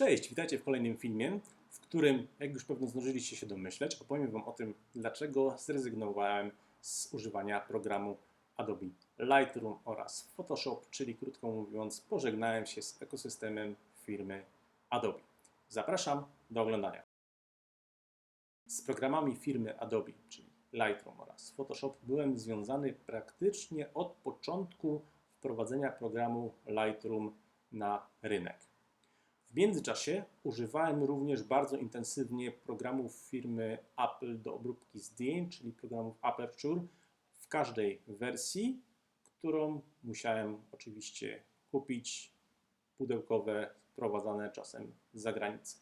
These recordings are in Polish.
Cześć, witajcie w kolejnym filmie, w którym, jak już pewno zdążyliście się domyśleć, opowiem Wam o tym, dlaczego zrezygnowałem z używania programu Adobe Lightroom oraz Photoshop, czyli krótko mówiąc, pożegnałem się z ekosystemem firmy Adobe. Zapraszam do oglądania. Z programami firmy Adobe, czyli Lightroom oraz Photoshop, byłem związany praktycznie od początku wprowadzenia programu Lightroom na rynek. W międzyczasie używałem również bardzo intensywnie programów firmy Apple do obróbki zdjęć, czyli programów Aperture w każdej wersji, którą musiałem oczywiście kupić, pudełkowe, sprowadzane czasem z zagranicy.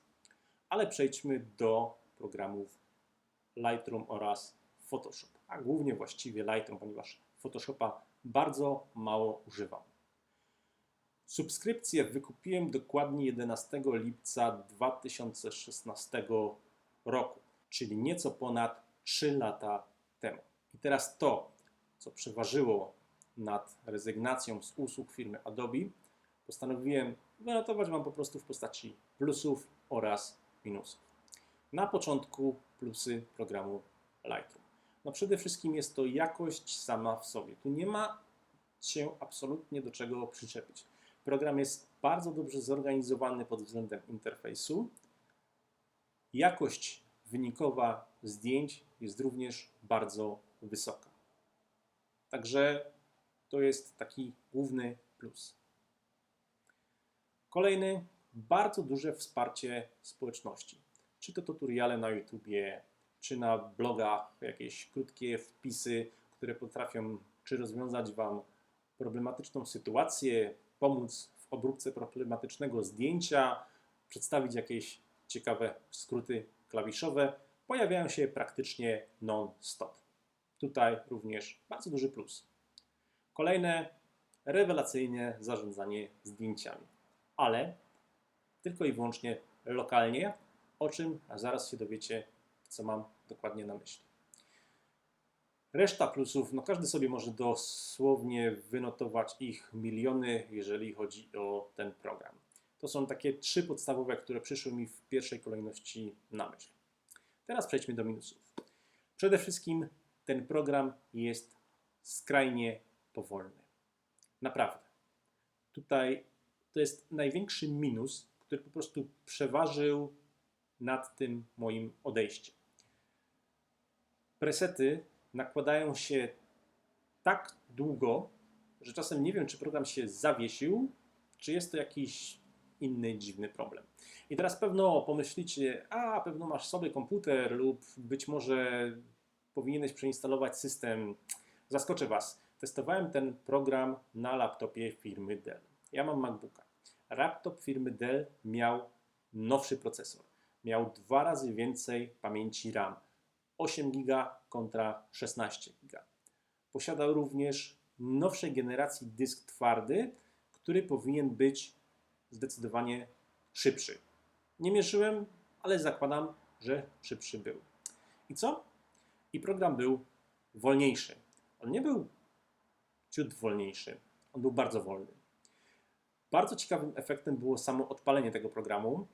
Ale przejdźmy do programów Lightroom oraz Photoshop, a głównie właściwie Lightroom, ponieważ Photoshopa bardzo mało używam. Subskrypcję wykupiłem dokładnie 11 lipca 2016 roku, czyli nieco ponad 3 lata temu. I teraz to, co przeważyło nad rezygnacją z usług firmy Adobe, postanowiłem wynotować Wam po prostu w postaci plusów oraz minusów. Na początku plusy programu Lightroom. No przede wszystkim jest to jakość sama w sobie. Tu nie ma się absolutnie do czego przyczepić. Program jest bardzo dobrze zorganizowany pod względem interfejsu. Jakość wynikowa zdjęć jest również bardzo wysoka. Także to jest taki główny plus. Kolejny, bardzo duże wsparcie społeczności. Czy to tutoriale na YouTubie, czy na blogach, jakieś krótkie wpisy, które potrafią czy rozwiązać Wam problematyczną sytuację, pomóc w obróbce problematycznego zdjęcia, przedstawić jakieś ciekawe skróty klawiszowe, pojawiają się praktycznie non-stop. Tutaj również bardzo duży plus. Kolejne, rewelacyjne zarządzanie zdjęciami, ale tylko i wyłącznie lokalnie, o czym zaraz się dowiecie, co mam dokładnie na myśli. Reszta plusów, no każdy sobie może dosłownie wynotować ich miliony, jeżeli chodzi o ten program. To są takie trzy podstawowe, które przyszły mi w pierwszej kolejności na myśl. Teraz przejdźmy do minusów. Przede wszystkim ten program jest skrajnie powolny. Naprawdę. Tutaj to jest największy minus, który po prostu przeważył nad tym moim odejściem. Presety nakładają się tak długo, że czasem nie wiem, czy program się zawiesił, czy jest to jakiś inny dziwny problem. I teraz pewno pomyślicie, a pewno masz sobie komputer lub być może powinieneś przeinstalować system. Zaskoczę Was. Testowałem ten program na laptopie firmy Dell. Ja mam MacBooka. Laptop firmy Dell miał nowszy procesor. Miał dwa razy więcej pamięci RAM 8 GB kontra 16 GB. Posiada również nowszej generacji dysk twardy, który powinien być zdecydowanie szybszy. Nie mierzyłem, ale zakładam, że szybszy był. I co? I program był wolniejszy. On nie był ciut wolniejszy, on był bardzo wolny. Bardzo ciekawym efektem było samo odpalenie tego programu,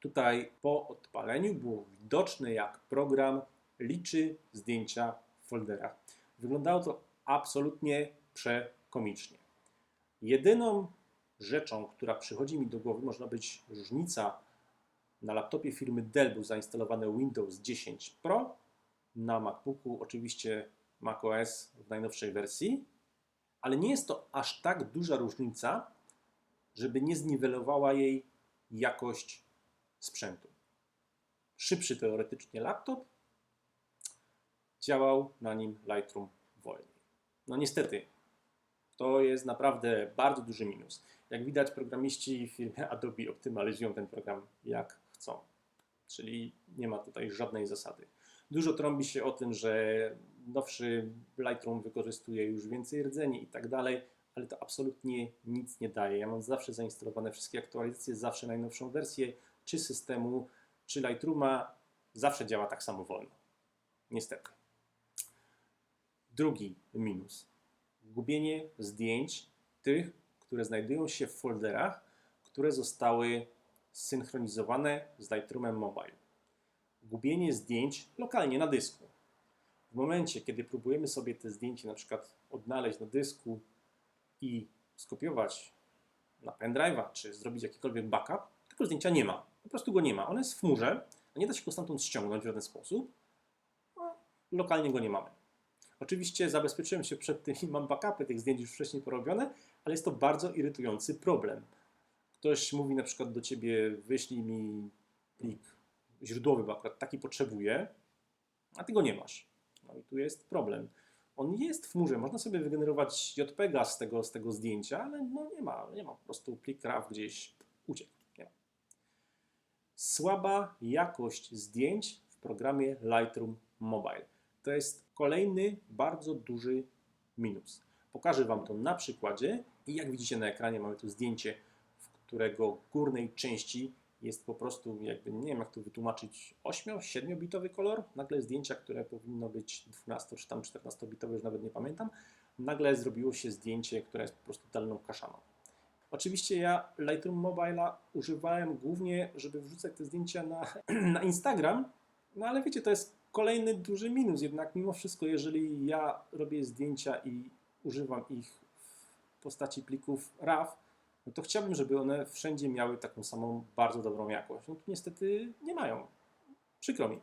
Tutaj po odpaleniu było widoczne, jak program liczy zdjęcia w folderach. Wyglądało to absolutnie przekomicznie. Jedyną rzeczą, która przychodzi mi do głowy, można być różnica na laptopie firmy Dell był zainstalowany Windows 10 Pro, na MacBooku oczywiście macOS w najnowszej wersji, ale nie jest to aż tak duża różnica, żeby nie zniwelowała jej jakość sprzętu. Szybszy teoretycznie laptop, działał na nim Lightroom wolniej. No niestety, to jest naprawdę bardzo duży minus. Jak widać, programiści firmy Adobe optymalizują ten program jak chcą. Czyli nie ma tutaj żadnej zasady. Dużo trąbi się o tym, że nowszy Lightroom wykorzystuje już więcej rdzeni i tak dalej, ale to absolutnie nic nie daje. Ja mam zawsze zainstalowane wszystkie aktualizacje, zawsze najnowszą wersję, czy systemu, czy Lightrooma zawsze działa tak samo wolno. Niestety. Drugi minus. Gubienie zdjęć tych, które znajdują się w folderach, które zostały zsynchronizowane z Lightroomem Mobile. Gubienie zdjęć lokalnie na dysku. W momencie, kiedy próbujemy sobie te zdjęcie na przykład odnaleźć na dysku i skopiować na pendrive'a, czy zrobić jakikolwiek backup, tego zdjęcia nie ma. Po prostu go nie ma. On jest w chmurze, a nie da się go stamtąd ściągnąć w żaden sposób. Lokalnie go nie mamy. Oczywiście zabezpieczyłem się przed tym i mam backupy tych zdjęć już wcześniej porobione, ale jest to bardzo irytujący problem. Ktoś mówi na przykład do ciebie, wyślij mi plik źródłowy, bo akurat taki potrzebuję, a ty go nie masz. No i tu jest problem. On jest w chmurze, można sobie wygenerować JPEGa z tego, z tego zdjęcia, ale no nie ma, nie ma, po prostu plik RAW gdzieś uciekł. Słaba jakość zdjęć w programie Lightroom Mobile. To jest kolejny bardzo duży minus. Pokażę Wam to na przykładzie i jak widzicie na ekranie mamy tu zdjęcie, w którego górnej części jest po prostu jakby, nie wiem jak to wytłumaczyć, 8-7 bitowy kolor. Nagle zdjęcia, które powinno być 12 czy tam 14 bitowe, już nawet nie pamiętam, nagle zrobiło się zdjęcie, które jest po prostu totalną kaszaną. Oczywiście ja Lightroom Mobile'a używałem głównie, żeby wrzucać te zdjęcia na, na Instagram, no ale wiecie, to jest kolejny duży minus. Jednak mimo wszystko, jeżeli ja robię zdjęcia i używam ich w postaci plików RAW, no to chciałbym, żeby one wszędzie miały taką samą bardzo dobrą jakość. No tu niestety nie mają. Przykro mi.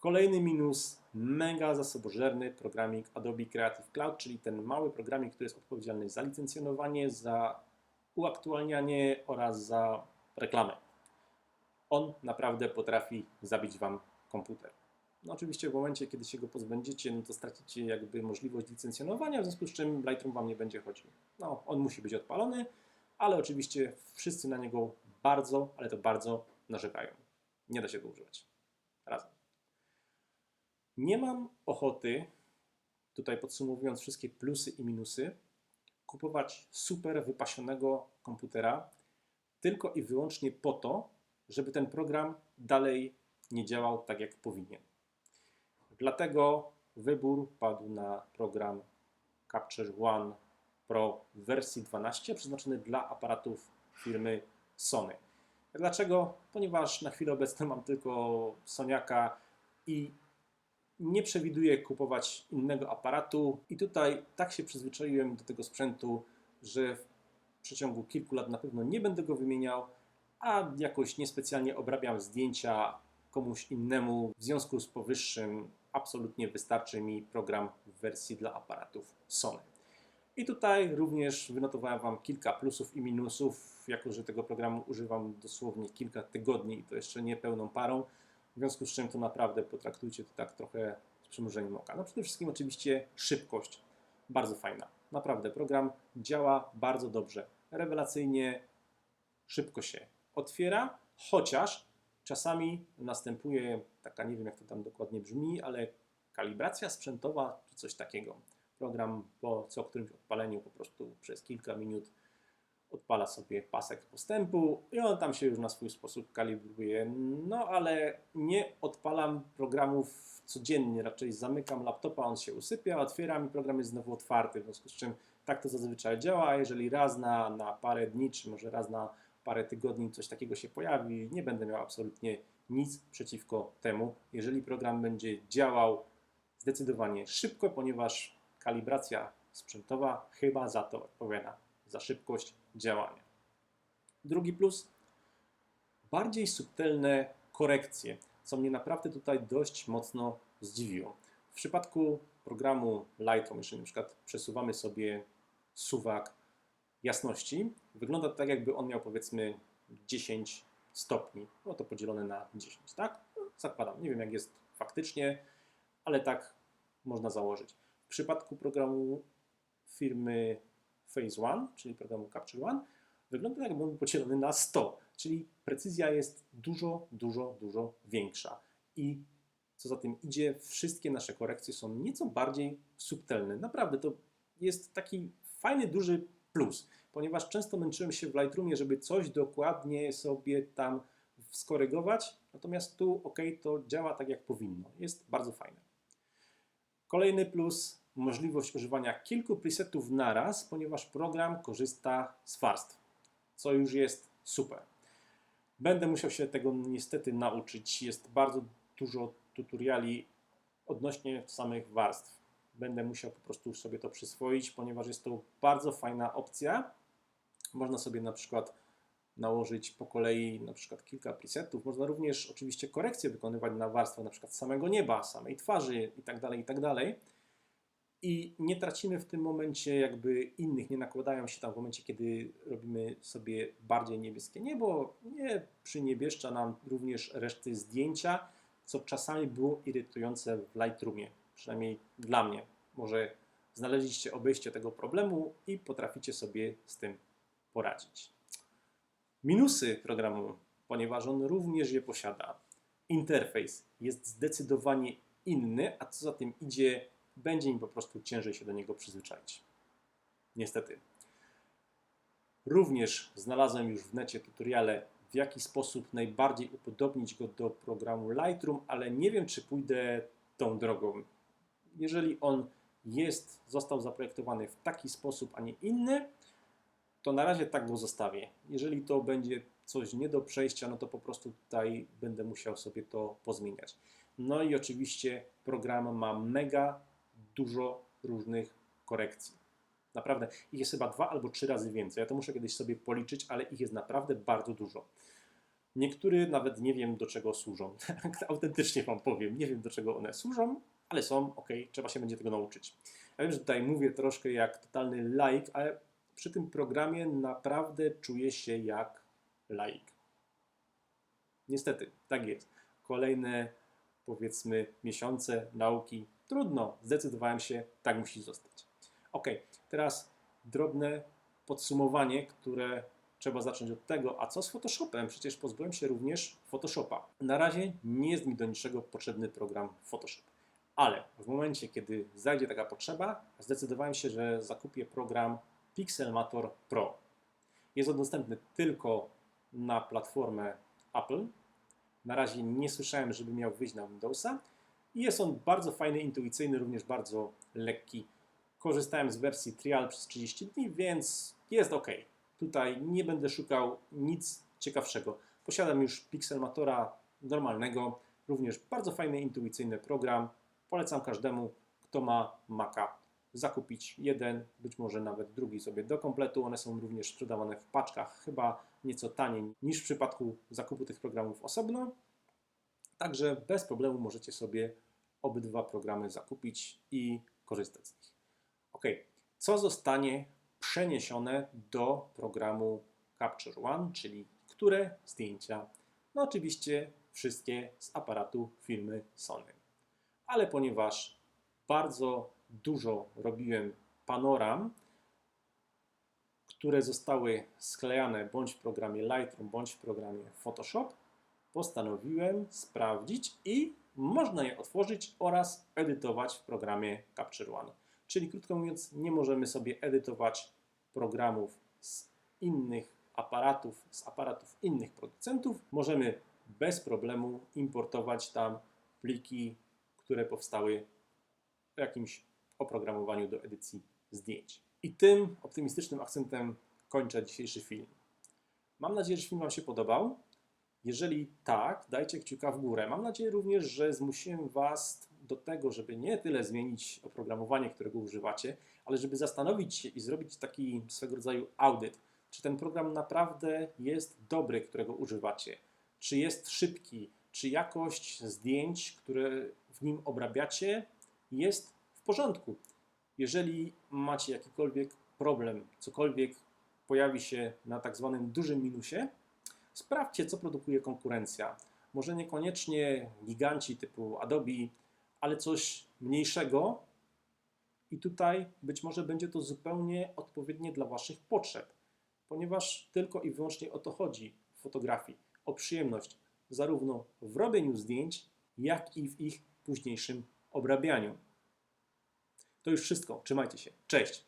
Kolejny minus, mega zasobożerny programik Adobe Creative Cloud, czyli ten mały programik, który jest odpowiedzialny za licencjonowanie, za uaktualnianie oraz za reklamę. On naprawdę potrafi zabić Wam komputer. No oczywiście w momencie, kiedy się go pozbędziecie, no to stracicie jakby możliwość licencjonowania, w związku z czym Lightroom Wam nie będzie chodził. No, on musi być odpalony, ale oczywiście wszyscy na niego bardzo, ale to bardzo narzekają. Nie da się go używać. Razem. Nie mam ochoty, tutaj podsumowując wszystkie plusy i minusy, kupować super wypasionego komputera tylko i wyłącznie po to, żeby ten program dalej nie działał tak, jak powinien. Dlatego wybór padł na program Capture One Pro wersji 12, przeznaczony dla aparatów firmy Sony. Dlaczego? Ponieważ na chwilę obecną mam tylko Soniaka i nie przewiduję kupować innego aparatu. I tutaj tak się przyzwyczaiłem do tego sprzętu, że w przeciągu kilku lat na pewno nie będę go wymieniał, a jakoś niespecjalnie obrabiam zdjęcia komuś innemu. W związku z powyższym absolutnie wystarczy mi program w wersji dla aparatów Sony. I tutaj również wynotowałem Wam kilka plusów i minusów, jako że tego programu używam dosłownie kilka tygodni i to jeszcze nie pełną parą, w związku z czym to naprawdę potraktujcie to tak trochę z przymrużeniem oka. No przede wszystkim oczywiście szybkość, bardzo fajna. Naprawdę, program działa bardzo dobrze, rewelacyjnie, szybko się otwiera, chociaż czasami następuje taka, nie wiem jak to tam dokładnie brzmi, ale kalibracja sprzętowa czy coś takiego. Program po co którymś odpaleniu po prostu przez kilka minut odpala sobie pasek postępu i on tam się już na swój sposób kalibruje. No ale nie odpalam programów codziennie, raczej zamykam laptopa, on się usypia, otwieram i program jest znowu otwarty, w związku z czym tak to zazwyczaj działa, a jeżeli raz na, na parę dni, czy może raz na parę tygodni coś takiego się pojawi, nie będę miał absolutnie nic przeciwko temu, jeżeli program będzie działał zdecydowanie szybko, ponieważ kalibracja sprzętowa chyba za to odpowiada, za szybkość działania. Drugi plus, bardziej subtelne korekcje, co mnie naprawdę tutaj dość mocno zdziwiło. W przypadku programu Lightroom, jeżeli na przykład przesuwamy sobie suwak jasności, wygląda to tak, jakby on miał powiedzmy 10 stopni, no to podzielone na 10, tak? No, zakładam, nie wiem jak jest faktycznie, ale tak można założyć. W przypadku programu firmy Phase One, czyli programu Capture One, wygląda tak, jakby był podzielony na 100, czyli precyzja jest dużo, dużo, dużo większa. I co za tym idzie, wszystkie nasze korekcje są nieco bardziej subtelne. Naprawdę to jest taki fajny, duży plus, ponieważ często męczyłem się w Lightroomie, żeby coś dokładnie sobie tam skorygować, natomiast tu ok, to działa tak jak powinno. Jest bardzo fajne. Kolejny plus możliwość używania kilku presetów naraz, ponieważ program korzysta z warstw, co już jest super. Będę musiał się tego niestety nauczyć. Jest bardzo dużo tutoriali odnośnie samych warstw. Będę musiał po prostu sobie to przyswoić, ponieważ jest to bardzo fajna opcja. Można sobie na przykład nałożyć po kolei na przykład kilka presetów. Można również oczywiście korekcje wykonywać na warstwę na przykład samego nieba, samej twarzy itd., itd. I nie tracimy w tym momencie jakby innych, nie nakładają się tam w momencie, kiedy robimy sobie bardziej niebieskie niebo, nie przyniebieszcza nam również reszty zdjęcia, co czasami było irytujące w Lightroomie, przynajmniej dla mnie. Może znaleźliście obejście tego problemu i potraficie sobie z tym poradzić. Minusy programu, ponieważ on również je posiada. Interfejs jest zdecydowanie inny, a co za tym idzie, będzie mi po prostu ciężej się do niego przyzwyczaić. Niestety. Również znalazłem już w necie tutoriale, w jaki sposób najbardziej upodobnić go do programu Lightroom, ale nie wiem, czy pójdę tą drogą. Jeżeli on jest, został zaprojektowany w taki sposób, a nie inny, to na razie tak go zostawię. Jeżeli to będzie coś nie do przejścia, no to po prostu tutaj będę musiał sobie to pozmieniać. No i oczywiście program ma mega dużo różnych korekcji. Naprawdę, ich jest chyba dwa albo trzy razy więcej. Ja to muszę kiedyś sobie policzyć, ale ich jest naprawdę bardzo dużo. Niektóre nawet nie wiem do czego służą. Autentycznie Wam powiem, nie wiem do czego one służą, ale są, ok, trzeba się będzie tego nauczyć. Ja wiem, że tutaj mówię troszkę jak totalny laik, ale przy tym programie naprawdę czuję się jak laik. Niestety, tak jest. Kolejne, powiedzmy, miesiące nauki. Trudno, zdecydowałem się, tak musi zostać. Ok, teraz drobne podsumowanie, które trzeba zacząć od tego, a co z Photoshopem? Przecież pozbyłem się również Photoshopa. Na razie nie jest mi do niczego potrzebny program Photoshop. Ale w momencie, kiedy zajdzie taka potrzeba, zdecydowałem się, że zakupię program Pixelmator Pro. Jest on dostępny tylko na platformę Apple. Na razie nie słyszałem, żeby miał wyjść na Windowsa. I jest on bardzo fajny, intuicyjny, również bardzo lekki. Korzystałem z wersji trial przez 30 dni, więc jest ok. Tutaj nie będę szukał nic ciekawszego. Posiadam już Pixelmatora normalnego, również bardzo fajny, intuicyjny program. Polecam każdemu, kto ma Maca zakupić jeden, być może nawet drugi sobie do kompletu. One są również sprzedawane w paczkach, chyba nieco taniej niż w przypadku zakupu tych programów osobno. Także bez problemu możecie sobie obydwa programy zakupić i korzystać z nich. Ok, co zostanie przeniesione do programu Capture One, czyli które zdjęcia? No oczywiście wszystkie z aparatu firmy Sony. Ale ponieważ bardzo dużo robiłem panoram, które zostały sklejane bądź w programie Lightroom, bądź w programie Photoshop, postanowiłem sprawdzić i można je otworzyć oraz edytować w programie Capture One. Czyli krótko mówiąc, nie możemy sobie edytować programów z innych aparatów, z aparatów innych producentów. Możemy bez problemu importować tam pliki, które powstały w jakimś oprogramowaniu do edycji zdjęć. I tym optymistycznym akcentem kończę dzisiejszy film. Mam nadzieję, że film Wam się podobał. Jeżeli tak, dajcie kciuka w górę. Mam nadzieję również, że zmusiłem Was do tego, żeby nie tyle zmienić oprogramowanie, którego używacie, ale żeby zastanowić się i zrobić taki swego rodzaju audyt. Czy ten program naprawdę jest dobry, którego używacie? Czy jest szybki? Czy jakość zdjęć, które w nim obrabiacie, jest w porządku? Jeżeli macie jakikolwiek problem, cokolwiek pojawi się na tak zwanym dużym minusie, sprawdźcie, co produkuje konkurencja. Może niekoniecznie giganci typu Adobe, ale coś mniejszego. I tutaj być może będzie to zupełnie odpowiednie dla Waszych potrzeb, ponieważ tylko i wyłącznie o to chodzi w fotografii o przyjemność zarówno w robieniu zdjęć, jak i w ich późniejszym obrabianiu. To już wszystko. Trzymajcie się. Cześć.